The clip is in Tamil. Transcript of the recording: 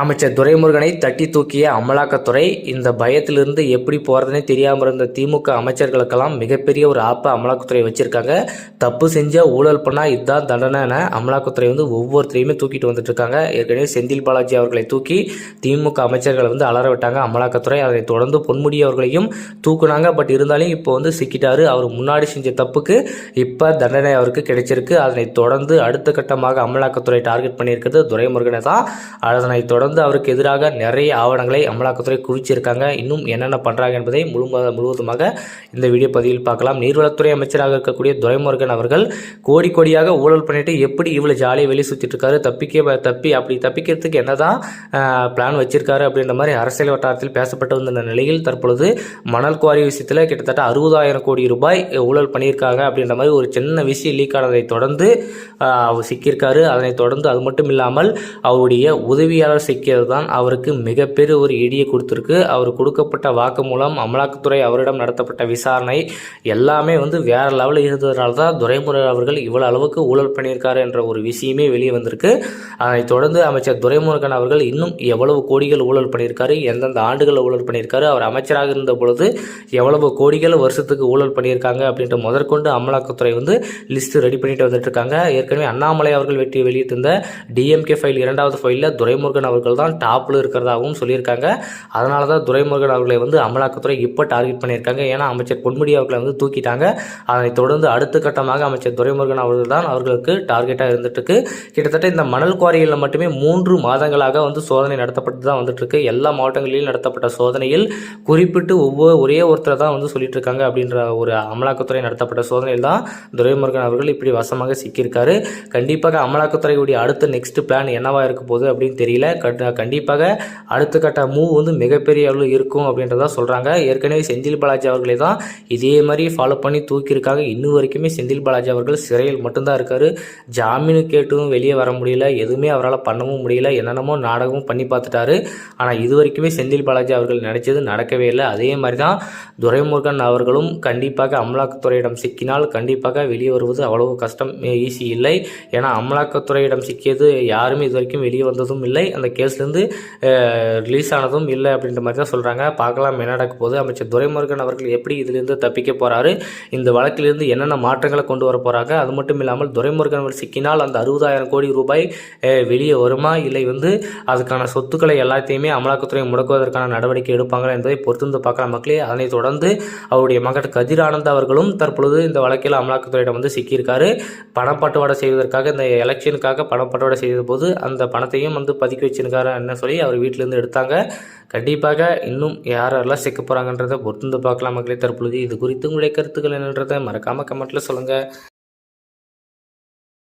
அமைச்சர் துரைமுருகனை தட்டி தூக்கிய அமலாக்கத்துறை இந்த பயத்திலிருந்து எப்படி போகிறதுனே தெரியாமல் இருந்த திமுக அமைச்சர்களுக்கெல்லாம் மிகப்பெரிய ஒரு ஆப்பை அமலாக்கத்துறை வச்சுருக்காங்க. தப்பு செஞ்சால் ஊழல் பண்ணால் இதுதான் தண்டனைன்னு அமலாக்கத்துறை வந்து ஒவ்வொருத்தரையுமே தூக்கிட்டு வந்துட்டு இருக்காங்க. ஏற்கனவே செந்தில் பாலாஜி அவர்களை தூக்கி திமுக அமைச்சர்களை வந்து அலற விட்டாங்க அமலாக்கத்துறை. அதனை தொடர்ந்து பொன்முடி அவர்களையும் தூக்குனாங்க. பட் இருந்தாலும் இப்போ வந்து சிக்கிட்டாரு. அவர் முன்னாடி செஞ்ச தப்புக்கு இப்போ தண்டனை அவருக்கு கிடைச்சிருக்கு. அதனை தொடர்ந்து அடுத்த கட்டமாக அமலாக்கத்துறை டார்கெட் பண்ணியிருக்கிறது துரைமுருகனை தான். அதனை தொடர்ந்து அவருக்கு எதிராக நிறைய ஆவணங்களை அமலாக்கத்துறை குவிச்சிருக்காங்க இன்னும் என்னென்ன பண்ணுறாங்க என்பதை முழு முழுவதுமாக இந்த வீடியோ பதிவில் பார்க்கலாம். நீர்வளத்துறை அமைச்சராக இருக்கக்கூடிய துரைமுருகன் அவர்கள் கோடி கோடியாக ஊழல் பண்ணிட்டு எப்படி இவ்வளோ ஜாலியாக வெளியே சுற்றிட்டு இருக்காரு? தப்பிக்க தப்பி அப்படி தப்பிக்கிறதுக்கு என்னதான் பிளான் வச்சிருக்காரு அப்படின்ற மாதிரி அரசியல் வட்டாரத்தில் பேசப்பட்டு வந்த நிலையில் தற்பொழுது மணல் குவாரி விஷயத்தில் கிட்டத்தட்ட அறுபதாயிரம் கோடி ரூபாய் ஊழல் பண்ணியிருக்காங்க அப்படின்ற மாதிரி ஒரு சின்ன விஷயம் லீக் ஆனதை தொடர்ந்து அவர் சிக்கியிருக்காரு. அதனை தொடர்ந்து அது மட்டும் இல்லாமல் அவருடைய உதவியாளர் சிக்கியது தான் அவருக்கு மிகப்பெரிய ஒரு இடியை கொடுத்துருக்கு. அவர் கொடுக்கப்பட்ட வாக்கு மூலம் அமலாக்கத்துறை அவரிடம் நடத்தப்பட்ட விசாரணை எல்லாமே வந்து வேற லெவலில் இருந்ததுனால தான் துரைமுருகன் அவர்கள் இவ்வளவு அளவுக்கு ஊழல் பண்ணியிருக்காரு என்ற ஒரு விஷயமே வெளியே வந்திருக்கு. அதனைத் தொடர்ந்து அமைச்சர் துரைமுருகன் அவர்கள் இன்னும் எவ்வளவு கோடிகள் ஊழல் பண்ணியிருக்காரு எந்தெந்த ஆண்டுகளில் ஊழல் பண்ணியிருக்காரு அவர் அமைச்சராக இருந்த பொழுது எவ்வளவு கோடிகள் வருஷத்துக்கு ஊழல் பண்ணியிருக்காங்க அப்படின்ற முதற்கொண்டு அமலாக்கத்துறை வந்து லிஸ்ட் ரெடி பண்ணிட்டு வந்துட்டு இருக்காங்க. ஏற்கனவே அண்ணாமலை அவர்கள் வெட்டி வெளியிட்டிருந்த டிஎம்கே ஃபைல் இரண்டாவது ஃபைலில் துரைமுருகன் அவர்கள் தான் டாப்பில் இருக்கிறதாகவும் சொல்லியிருக்காங்க. அதனால தான் துரைமுருகன் அவர்களை வந்து அமலாக்கத்துறை இப்போ டார்கெட் பண்ணியிருக்காங்க. ஏன்னா அமைச்சர் பொன்முடி அவர்களை வந்து தூக்கிட்டாங்க. அதனைத் தொடர்ந்து அடுத்த கட்டமாக அமைச்சர் துரைமுருகன் அவர்கள் தான் அவர்களுக்கு டார்கெட்டாக இருந்துட்டுருக்கு. கிட்டத்தட்ட இந்த மணல் குவாரிகளில் மட்டுமே மூன்று மாதங்களாக வந்து சோதனை நடத்தப்பட்டு தான் வந்துட்டுருக்கு. எல்லா மாவட்டங்களிலும் நடத்தப்பட்ட சோதனையில் குறிப்பிட்டு ஒவ்வொரு ஒரே ஒருத்தர் தான் வந்து சொல்லிட்டு இருக்காங்க அப்படின்ற ஒரு அமலாக்கத்துறை நடத்தப்பட்ட சோதனையில் தான் துரைமுருகன் அவர்கள் இப்படி வசமாக சிக்கியிருக்காரு. கண்டிப்பாக அமலாக்கத்துறையுடைய அடுத்த நெக்ஸ்ட் பிளான் என்னவா இருக்க போகுது அப்படின்னு தெரியல. கட்ட கண்டிப்பாக அடுத்த கட்ட மூவ் வந்து மிகப்பெரிய அளவு இருக்கும் அப்படின்றத சொல்கிறாங்க ஏற்கனவே செந்தில் பாலாஜி அவர்களை தான் இதே மாதிரி ஃபாலோ பண்ணி தூக்கியிருக்காங்க. இன்னும் வரைக்குமே செந்தில் பாலாஜி அவர்கள் சிறையில் மட்டும்தான் இருக்காரு. ஜாமீனு கேட்டும் வெளியே வர முடியல. எதுவுமே அவரால் பண்ணவும் முடியல. என்னென்னமோ நாடகமும் பண்ணி பார்த்துட்டாரு. ஆனால் இது வரைக்குமே செந்தில் பாலாஜி அவர்கள் நினைச்சது நடக்கவே இல்லை. அதே மாதிரி தான் துரைமுருகன் அவர்களும் கண்டிப்பாக அமலாக்கத்துறையிடம் சிக்கினால் கண்டிப்பாக வெளியே வருவது அவ்வளவு கஷ்டம் ஈஸி இல்லை. ஏன்னா அமலாக்கத்துறையிடம் சிக்கியது யாருமே இது வரைக்கும் வெளியே வந்ததும் இல்லை. அந்த கேஸ்லேருந்து ரிலீஸ் ஆனதும் இல்லை அப்படின்ற மாதிரி தான் சொல்கிறாங்க பார்க்கலாம் என்ன நடக்க போகுது. அமைச்சர் துரைமுருகன் அவர்கள் எப்படி இதிலிருந்து தப்பிக்க போகிறாரு இந்த வழக்கிலிருந்து என்னென்ன மாற்றங்களை கொண்டு வர போகிறாங்க அது மட்டும் இல்லாமல் துரைமுருகன் அவர்கள் சிக்கினால் அந்த அறுபதாயிரம் கோடி ரூபாய் வெளியே வருமா இல்லை வந்து அதுக்கான சொத்துக்களை எல்லாத்தையுமே அமலாக்கத்துறை முடக்குவதற்கான நடவடிக்கை எடுப்பாங்களா என்பதை பொறுத்திருந்து பார்க்கலாம் மக்களே. அதனைத் தொடர்ந்து அவருடைய மகன் கதிர் ஆனந்த் அவர்களும் தற்பொழுது இந்த வழக்கில் அமலாக்கத்துறையிடம் வந்து சிக்கியிருக்காரு. பணப்பட்டுவாடை செய்வதற்காக இந்த எலெக்ஷனுக்காக பணப்பட்டுவாடை செய்த போது அந்த பணத்தையும் வந்து பதுக்கி வச்சிருக்காரு என்ன சொல்லி அவர் வீட்டிலேருந்து எடுத்தாங்க. கண்டிப்பாக இன்னும் யார் யாரெல்லாம் சேர்க்க போகிறாங்கன்றதை பொறுத்து பார்க்கலாம் மக்களே. தற்பொழுது இது குறித்து உங்களுடைய கருத்துக்கள் என்னன்றதை மறக்காமல் கமெண்ட்டில் சொல்லுங்கள்